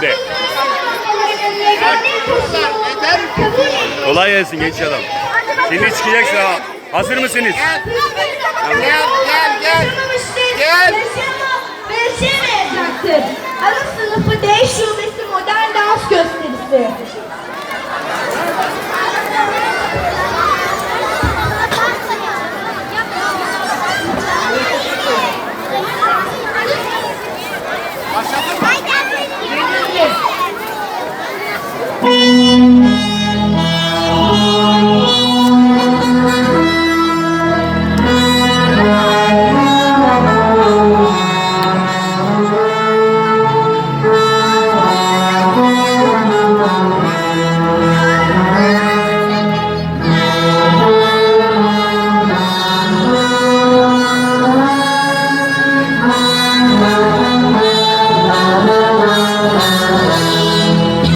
önde. Kolay gelsin genç adam. Şimdi çıkacaksın ha. Hazır mısınız? Gel gel gel. Gel. Berşe verecektir. Ana sınıfı D şubesi modern dans gösterisi. Happy